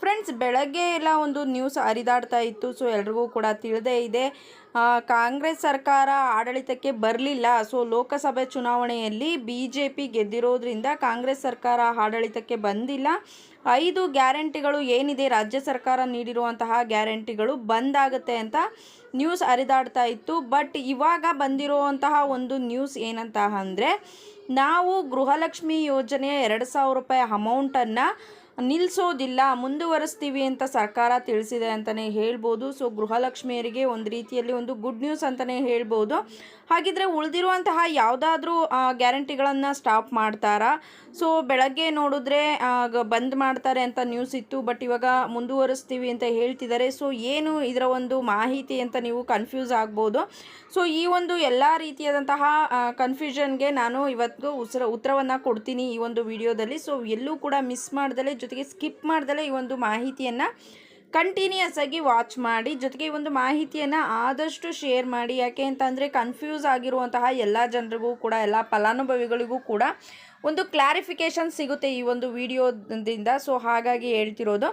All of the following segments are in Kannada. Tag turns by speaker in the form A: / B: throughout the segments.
A: ಫ್ರೆಂಡ್ಸ್, ಬೆಳಗ್ಗೆ ಎಲ್ಲ ಒಂದು ನ್ಯೂಸ್ ಹರಿದಾಡ್ತಾ ಇತ್ತು ಸೊ ಎಲ್ರಿಗೂ ಕೂಡ ತಿಳಿದೇ ಇದೆ. ಕಾಂಗ್ರೆಸ್ ಸರ್ಕಾರ ಆಡಳಿತಕ್ಕೆ ಬರಲಿಲ್ಲ ಸೊ ಲೋಕಸಭೆ ಚುನಾವಣೆಯಲ್ಲಿ ಬಿ ಜೆ ಪಿ ಗೆದ್ದಿರೋದ್ರಿಂದ ಕಾಂಗ್ರೆಸ್ ಸರ್ಕಾರ ಆಡಳಿತಕ್ಕೆ ಬಂದಿಲ್ಲ. ಐದು ಗ್ಯಾರಂಟಿಗಳು ಏನಿದೆ, ರಾಜ್ಯ ಸರ್ಕಾರ ನೀಡಿರುವಂತಹ ಗ್ಯಾರಂಟಿಗಳು ಬಂದಾಗುತ್ತೆ ಅಂತ ನ್ಯೂಸ್ ಹರಿದಾಡ್ತಾ ಇತ್ತು. ಬಟ್ ಇವಾಗ ಬಂದಿರುವಂತಹ ಒಂದು ನ್ಯೂಸ್ ಏನಂತ ಅಂದರೆ, ನಾವು ಗೃಹಲಕ್ಷ್ಮಿ ಯೋಜನೆಯ ಎರಡು ಸಾವಿರ ರೂಪಾಯಿ ಅಮೌಂಟನ್ನು ನಿಲ್ಲಿಸೋದಿಲ್ಲ ಮುಂದುವರಿಸ್ತೀವಿ ಅಂತ ಸರ್ಕಾರ ತಿಳಿಸಿದೆ ಅಂತಲೇ ಹೇಳ್ಬೋದು. ಸೊ, ಗೃಹಲಕ್ಷ್ಮಿಯರಿಗೆ ಒಂದು ರೀತಿಯಲ್ಲಿ ಒಂದು ಗುಡ್ ನ್ಯೂಸ್ ಅಂತಲೇ ಹೇಳ್ಬೋದು. ಹಾಗಿದ್ರೆ ಉಳಿದಿರುವಂತಹ ಯಾವುದಾದ್ರೂ ಗ್ಯಾರಂಟಿಗಳನ್ನು ಸ್ಟಾಪ್ ಮಾಡ್ತಾರಾ? ಸೊ, ಬೆಳಗ್ಗೆ ನೋಡಿದ್ರೆ ಬಂದ್ ಮಾಡ್ತಾರೆ ಅಂತ ನ್ಯೂಸ್ ಇತ್ತು ಬಟ್ ಇವಾಗ ಮುಂದುವರಿಸ್ತೀವಿ ಅಂತ ಹೇಳ್ತಿದ್ದಾರೆ. ಸೊ, ಏನು ಇದರ ಒಂದು ಮಾಹಿತಿ ಅಂತ ನೀವು ಕನ್ಫ್ಯೂಸ್ ಆಗ್ಬೋದು. ಸೊ, ಈ ಒಂದು ಎಲ್ಲ ರೀತಿಯಾದಂತಹ ಕನ್ಫ್ಯೂಷನ್ಗೆ ನಾನು ಇವತ್ತು ಉಸಿರ, ಉತ್ತರವನ್ನು ಕೊಡ್ತೀನಿ ಈ ಒಂದು ವಿಡಿಯೋದಲ್ಲಿ ಸೊ, ಎಲ್ಲೂ ಕೂಡ ಮಿಸ್ ಮಾಡ್ದಲೆ ಜೊತೆಗೆ ಸ್ಕಿಪ್ ಮಾಡ್ದಲೇ ಈ ಒಂದು ಮಾಹಿತಿಯನ್ನು ಕಂಟಿನ್ಯೂಸ್ ಆಗಿ ವಾಚ್ ಮಾಡಿ, ಜೊತೆಗೆ ಈ ಒಂದು ಮಾಹಿತಿಯನ್ನು ಆದಷ್ಟು ಶೇರ್ ಮಾಡಿ. ಯಾಕೆ ಅಂತಂದರೆ ಕನ್ಫ್ಯೂಸ್ ಆಗಿರುವಂತಹ ಎಲ್ಲ ಜನರಿಗೂ ಕೂಡ, ಎಲ್ಲ ಫಲಾನುಭವಿಗಳಿಗೂ ಕೂಡ ಒಂದು ಕ್ಲಾರಿಫಿಕೇಶನ್ ಸಿಗುತ್ತೆ ಈ ಒಂದು ವಿಡಿಯೋದಿಂದ. ಸೊ ಹಾಗಾಗಿ ಹೇಳ್ತಿರೋದು.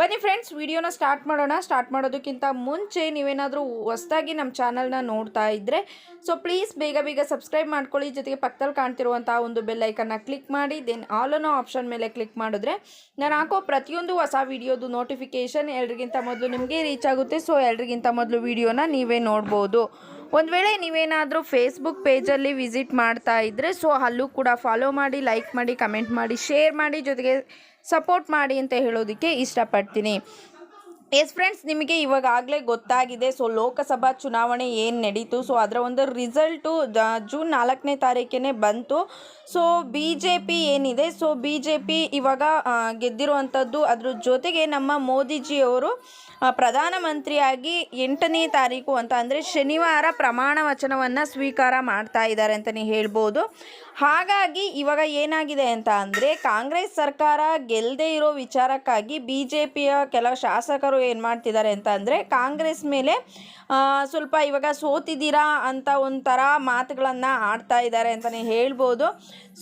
A: ಬನ್ನಿ ಫ್ರೆಂಡ್ಸ್ ವಿಡಿಯೋನ ಸ್ಟಾರ್ಟ್ ಮಾಡೋಣ. ಸ್ಟಾರ್ಟ್ ಮಾಡೋದಕ್ಕಿಂತ ಮುಂಚೆ ನೀವೇನಾದರೂ ಹೊಸ್ದಾಗಿ ನಮ್ಮ ಚಾನಲ್ನ ನೋಡ್ತಾ ಇದ್ದರೆ ಸೊ ಪ್ಲೀಸ್ ಬೇಗ ಬೇಗ ಸಬ್ಸ್ಕ್ರೈಬ್ ಮಾಡ್ಕೊಳ್ಳಿ. ಜೊತೆಗೆ ಪಕ್ಕದಲ್ಲಿ ಕಾಣ್ತಿರುವಂಥ ಒಂದು ಬೆಲ್ಲೈಕನ್ನ ಕ್ಲಿಕ್ ಮಾಡಿ ದೆನ್ ಆಲ್ ಅನ್ನೋ ಆಪ್ಷನ್ ಮೇಲೆ ಕ್ಲಿಕ್ ಮಾಡಿದ್ರೆ ನಾನು ಹಾಕೋ ಪ್ರತಿಯೊಂದು ಹೊಸ ವಿಡಿಯೋದು ನೋಟಿಫಿಕೇಷನ್ ಎಲ್ರಿಗಿಂತ ಮೊದಲು ನಿಮಗೆ ರೀಚ್ ಆಗುತ್ತೆ. ಸೊ ಎಲ್ರಿಗಿಂತ ಮೊದಲು ವಿಡಿಯೋನ ನೀವೇ ನೋಡ್ಬೋದು. ಒಂದು ವೇಳೆ ನೀವೇನಾದರೂ ಫೇಸ್ಬುಕ್ ಪೇಜಲ್ಲಿ ವಿಸಿಟ್ ಮಾಡ್ತಾ ಇದ್ದರೆ ಸೊ ಅಲ್ಲೂ ಕೂಡ ಫಾಲೋ ಮಾಡಿ ಲೈಕ್ ಮಾಡಿ ಕಮೆಂಟ್ ಮಾಡಿ ಶೇರ್ ಮಾಡಿ, ಜೊತೆಗೆ ಸಪೋರ್ಟ್ ಮಾಡಿ ಅಂತ ಹೇಳೋದಕ್ಕೆ ಇಷ್ಟಪಡ್ತೀನಿ. ಎಸ್ ಫ್ರೆಂಡ್ಸ್, ನಿಮಗೆ ಇವಾಗಲೇ ಗೊತ್ತಾಗಿದೆ, ಸೊ ಲೋಕಸಭಾ ಚುನಾವಣೆ ಏನು ನಡೀತು. ಸೊ ಅದರ ಒಂದು ರಿಸಲ್ಟು ಜೂನ್ ನಾಲ್ಕನೇ ತಾರೀಕಿನೇ ಬಂತು. ಸೊ ಬಿ ಜೆ ಪಿ ಏನಿದೆ, ಸೊ ಬಿ ಜೆ ಪಿ ಇವಾಗ ಗೆದ್ದಿರುವಂಥದ್ದು ಅದ್ರ ಜೊತೆಗೆ ನಮ್ಮ ಮೋದಿಜಿಯವರು ಪ್ರಧಾನಮಂತ್ರಿಯಾಗಿ ಎಂಟನೇ ತಾರೀಕು ಅಂತ ಅಂದರೆ ಶನಿವಾರ ಪ್ರಮಾಣ ವಚನವನ್ನು ಸ್ವೀಕಾರ ಮಾಡ್ತಾ ಇದ್ದಾರೆ ಅಂತಲೇ ಹೇಳ್ಬೋದು. ಹಾಗಾಗಿ ಇವಾಗ ಏನಾಗಿದೆ ಅಂತ ಅಂದರೆ ಕಾಂಗ್ರೆಸ್ ಸರ್ಕಾರ ಗೆಲ್ಲದೆ ಇರೋ ವಿಚಾರಕ್ಕಾಗಿ ಬಿ ಜೆ ಪಿಯ ಶಾಸಕರು ಏನು ಮಾಡ್ತಿದ್ದಾರೆ ಅಂತ ಅಂದರೆ ಕಾಂಗ್ರೆಸ್ ಮೇಲೆ ಸ್ವಲ್ಪ ಇವಾಗ ಸೋತಿದ್ದೀರಾ ಅಂತ ಒಂಥರ ಮಾತುಗಳನ್ನು ಆಡ್ತಾ ಇದ್ದಾರೆ ಅಂತಲೇ ಹೇಳ್ಬೋದು.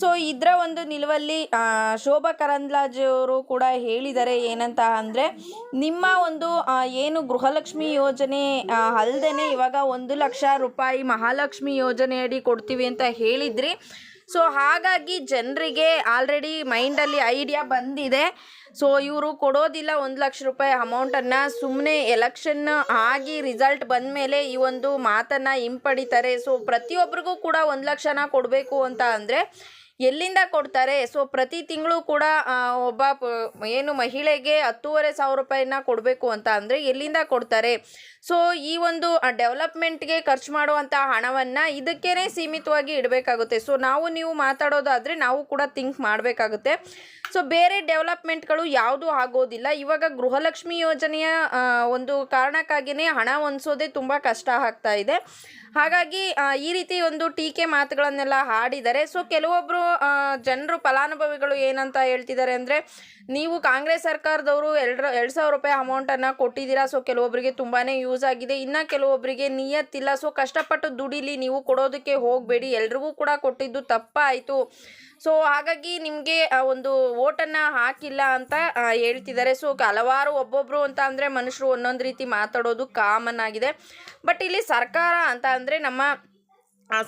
A: ಸೊ ಇದರ ಒಂದು ನಿಲುವಲ್ಲಿ ಶೋಭಾ ಕರಂದ್ಲಾಜ್ ಅವರು ಕೂಡ ಹೇಳಿದ್ದಾರೆ ಏನಂತ ಅಂದರೆ, ನಿಮ್ಮ ಒಂದು ಏನು ಗೃಹಲಕ್ಷ್ಮಿ ಯೋಜನೆ ಅಲ್ಲದೆ ಇವಾಗ ಒಂದು ಲಕ್ಷ ರೂಪಾಯಿ ಮಹಾಲಕ್ಷ್ಮಿ ಯೋಜನೆಯಡಿ ಕೊಡ್ತೀವಿ ಅಂತ ಹೇಳಿದ್ರಿ. ಸೊ ಹಾಗಾಗಿ ಜನರಿಗೆ ಆಲ್ರೆಡಿ ಮೈಂಡಲ್ಲಿ ಐಡಿಯಾ ಬಂದಿದೆ. ಸೊ ಇವರು ಕೊಡೋದಿಲ್ಲ ಒಂದು ಲಕ್ಷ ರೂಪಾಯಿ ಅಮೌಂಟನ್ನು ಸುಮ್ಮನೆ ಎಲೆಕ್ಷನ್ ಆಗಿ ರಿಸಲ್ಟ್ ಬಂದ ಮೇಲೆ ಈ ಒಂದು ಮಾತನ್ನು ಹಿಂಪಡಿತಾರೆ. ಸೊ ಪ್ರತಿಯೊಬ್ಬರಿಗೂ ಕೂಡ ಒಂದು ಲಕ್ಷನ ಕೊಡಬೇಕು ಅಂತ ಅಂದರೆ ಎಲ್ಲಿಂದ ಕೊಡ್ತಾರೆ? ಸೊ ಪ್ರತಿ ತಿಂಗಳು ಕೂಡ ಒಬ್ಬ ಏನು ಮಹಿಳೆಗೆ ಹತ್ತೂವರೆ ಸಾವಿರ ರೂಪಾಯಿನ ಕೊಡಬೇಕು ಅಂತ ಅಂದರೆ ಎಲ್ಲಿಂದ ಕೊಡ್ತಾರೆ? ಸೊ ಈ ಒಂದು ಡೆವಲಪ್ಮೆಂಟ್ಗೆ ಖರ್ಚು ಮಾಡುವಂಥ ಹಣವನ್ನು ಇದಕ್ಕೇ ಸೀಮಿತವಾಗಿ ಇಡಬೇಕಾಗುತ್ತೆ. ಸೊ ನಾವು ನೀವು ಮಾತಾಡೋದಾದರೆ ನಾವು ಕೂಡ ಥಿಂಕ್ ಮಾಡಬೇಕಾಗುತ್ತೆ. ಸೊ ಬೇರೆ ಡೆವಲಪ್ಮೆಂಟ್ಗಳು ಯಾವುದೂ ಆಗೋದಿಲ್ಲ. ಇವಾಗ ಗೃಹಲಕ್ಷ್ಮಿ ಯೋಜನೆಯ ಒಂದು ಕಾರಣಕ್ಕಾಗಿಯೇ ಹಣ ಹೊಂದಿಸೋದೇ ತುಂಬ ಕಷ್ಟ ಆಗ್ತಾ ಇದೆ. ಹಾಗಾಗಿ ಈ ರೀತಿ ಒಂದು ಟೀಕೆ ಮಾತುಗಳನ್ನೆಲ್ಲ ಹಾಡಿದ್ದಾರೆ ಸೊ ಕೆಲವೊಬ್ಬರು ಜನರು ಫಲಾನುಭವಿಗಳು ಏನಂತ ಹೇಳ್ತಿದ್ದಾರೆ ಅಂದರೆ ನೀವು ಕಾಂಗ್ರೆಸ್ ಸರ್ಕಾರದವರು ಎರಡು ಎರಡು ಸಾವಿರ ರೂಪಾಯಿ ಅಮೌಂಟನ್ನು ಕೊಟ್ಟಿದ್ದೀರಾ? ಸೊ ಕೆಲವೊಬ್ಬರಿಗೆ ತುಂಬಾ ಯೂಸ್ ಆಗಿದೆ. ಇನ್ನು ಕೆಲವೊಬ್ಬರಿಗೆ ನಿಯತ್ತಿಲ್ಲ. ಸೊ ಕಷ್ಟಪಟ್ಟು ದುಡಿಲಿ. ನೀವು ಕೊಡೋದಕ್ಕೆ ಹೋಗಬೇಡಿ. ಎಲ್ರಿಗೂ ಕೂಡ ಕೊಟ್ಟಿದ್ದು ತಪ್ಪಾಯಿತು. ಸೊ ಹಾಗಾಗಿ ನಿಮಗೆ ಒಂದು ಓಟನ್ನು ಹಾಕಿಲ್ಲ ಅಂತ ಹೇಳ್ತಿದ್ದಾರೆ. ಸೊ ಹಲವಾರು ಒಬ್ಬೊಬ್ಬರು ಅಂತ ಅಂದರೆ ಮನುಷ್ಯರು ಒಂದೊಂದು ರೀತಿ ಮಾತಾಡೋದು ಕಾಮನ್ ಆಗಿದೆ. ಬಟ್ ಇಲ್ಲಿ ಸರ್ಕಾರ ಅಂತ ಅಂದರೆ ನಮ್ಮ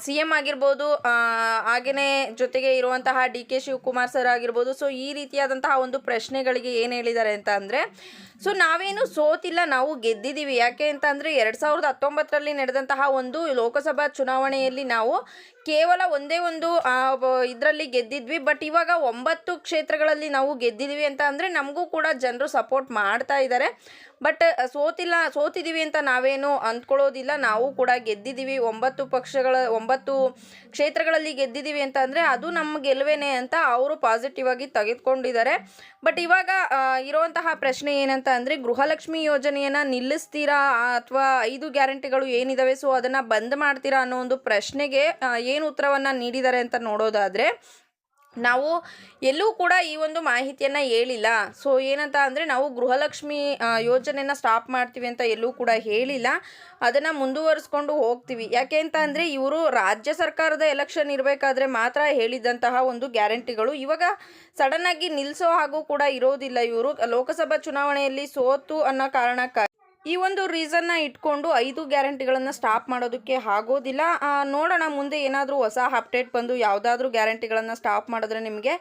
A: ಸಿ ಎಂ ಆಗಿರ್ಬೋದು ಹಾಗೆಯೇ ಜೊತೆಗೆ ಇರುವಂತಹ ಡಿ ಕೆ ಶಿವಕುಮಾರ್ ಸರ್ ಆಗಿರ್ಬೋದು. ಸೊ ಈ ರೀತಿಯಾದಂತಹ ಒಂದು ಪ್ರಶ್ನೆಗಳಿಗೆ ಏನು ಹೇಳಿದ್ದಾರೆ ಅಂತ ಅಂದರೆ ಸೊ ನಾವೇನು ಸೋತಿಲ್ಲ, ನಾವು ಗೆದ್ದಿದ್ದೀವಿ ಯಾಕೆ ಅಂತ ಅಂದರೆ, ಎರಡು ಸಾವಿರದ ಹತ್ತೊಂಬತ್ತರಲ್ಲಿ ನಡೆದಂತಹ ಒಂದು ಲೋಕಸಭಾ ಚುನಾವಣೆಯಲ್ಲಿ ನಾವು ಕೇವಲ ಒಂದೇ ಒಂದು ಇದರಲ್ಲಿ ಗೆದ್ದಿದ್ವಿ. ಬಟ್ ಇವಾಗ ಒಂಬತ್ತು ಕ್ಷೇತ್ರಗಳಲ್ಲಿ ನಾವು ಗೆದ್ದಿದ್ವಿ ಅಂತ ಅಂದರೆ, ನಮಗೂ ಕೂಡ ಜನರು ಸಪೋರ್ಟ್ ಮಾಡ್ತಾ ಇದ್ದಾರೆ. ಬಟ್ ಸೋತಿಲ್ಲ ಸೋತಿದ್ದೀವಿ ಅಂತ ನಾವೇನು ಅಂದ್ಕೊಳ್ಳೋದಿಲ್ಲ. ನಾವು ಕೂಡ ಗೆದ್ದಿದ್ದೀವಿ ಒಂಬತ್ತು ಪಕ್ಷಗಳ, ಒಂಬತ್ತು ಕ್ಷೇತ್ರಗಳಲ್ಲಿ ಗೆದ್ದಿದ್ದೀವಿ ಅಂತ ಅಂದರೆ ಅದು ನಮ್ಮ ಗೆಲುವೇನೆ ಅಂತ ಅವರು ಪಾಸಿಟಿವ್ ಆಗಿ ತೆಗೆದುಕೊಂಡಿದ್ದಾರೆ. ಬಟ್ ಇವಾಗ ಇರುವಂತಹ ಪ್ರಶ್ನೆ ಏನಂತ ಅಂದರೆ ಗೃಹಲಕ್ಷ್ಮಿ ಯೋಜನೆಯನ್ನು ನಿಲ್ಲಿಸ್ತೀರಾ ಅಥವಾ ಐದು ಗ್ಯಾರಂಟಿಗಳು ಏನಿದಾವೆ? ಸೊ, ಅದನ್ನು ಬಂದ್ ಮಾಡ್ತೀರಾ ಅನ್ನೋ ಒಂದು ಪ್ರಶ್ನೆಗೆ ಏನು ಉತ್ತರವನ್ನು ನೀಡಿದ್ದಾರೆ ಅಂತ ನೋಡೋದಾದರೆ ನಾವು ಎಲ್ಲೂ ಕೂಡ ಈ ಒಂದು ಮಾಹಿತಿಯನ್ನು ಹೇಳಿಲ್ಲ. ಸೊ ಏನಂತ ಅಂದರೆ ನಾವು ಗೃಹಲಕ್ಷ್ಮಿ ಯೋಜನೆಯನ್ನು ಸ್ಟಾಪ್ ಮಾಡ್ತೀವಿ ಅಂತ ಎಲ್ಲೂ ಕೂಡ ಹೇಳಿಲ್ಲ. ಅದನ್ನು ಮುಂದುವರಿಸ್ಕೊಂಡು ಹೋಗ್ತೀವಿ. ಯಾಕೆ ಅಂತ ಅಂದರೆ ಇವರು ರಾಜ್ಯ ಸರ್ಕಾರದ ಎಲೆಕ್ಷನ್ ಇರಬೇಕಾದ್ರೆ ಮಾತ್ರ ಹೇಳಿದಂತಹ ಒಂದು ಗ್ಯಾರಂಟಿಗಳು. ಇವಾಗ ಸಡನ್ನಾಗಿ ನಿಲ್ಲಿಸೋ ಹಾಗೂ ಕೂಡ ಇರೋದಿಲ್ಲ ಇವರು. ಲೋಕಸಭಾ ಚುನಾವಣೆಯಲ್ಲಿ ಸೋತು ಅನ್ನೋ ಕಾರಣಕ್ಕಾಗಿ ಈ ಒಂದು ರೀಸನ್ನ ಇಟ್ಕೊಂಡು ಐದು ಗ್ಯಾರಂಟಿಗಳನ್ನು ಸ್ಟಾಪ್ ಮಾಡೋದಕ್ಕೆ ಆಗೋದಿಲ್ಲ. ನೋಡೋಣ, ಮುಂದೆ ಏನಾದರೂ ಹೊಸ ಅಪ್ಡೇಟ್ ಬಂದು ಯಾವುದಾದ್ರೂ ಗ್ಯಾರಂಟಿಗಳನ್ನು ಸ್ಟಾಪ್ ಮಾಡಿದ್ರೆ ನಿಮಗೆ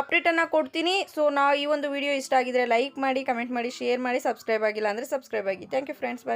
A: ಅಪ್ಡೇಟನ್ನು ಕೊಡ್ತೀನಿ. ಸೊ ನಾ ಈ ಒಂದು ವಿಡಿಯೋ ಇಷ್ಟ ಆಗಿದ್ರೆ ಲೈಕ್ ಮಾಡಿ ಕಮೆಂಟ್ ಮಾಡಿ ಶೇರ್ ಮಾಡಿ ಸಬ್ಸ್ಕ್ರೈಬ್ ಆಗಿಲ್ಲ ಅಂದರೆ ಸಬ್ಸ್ಕ್ರೈಬ್ ಆಗಿ. Thank you friends bye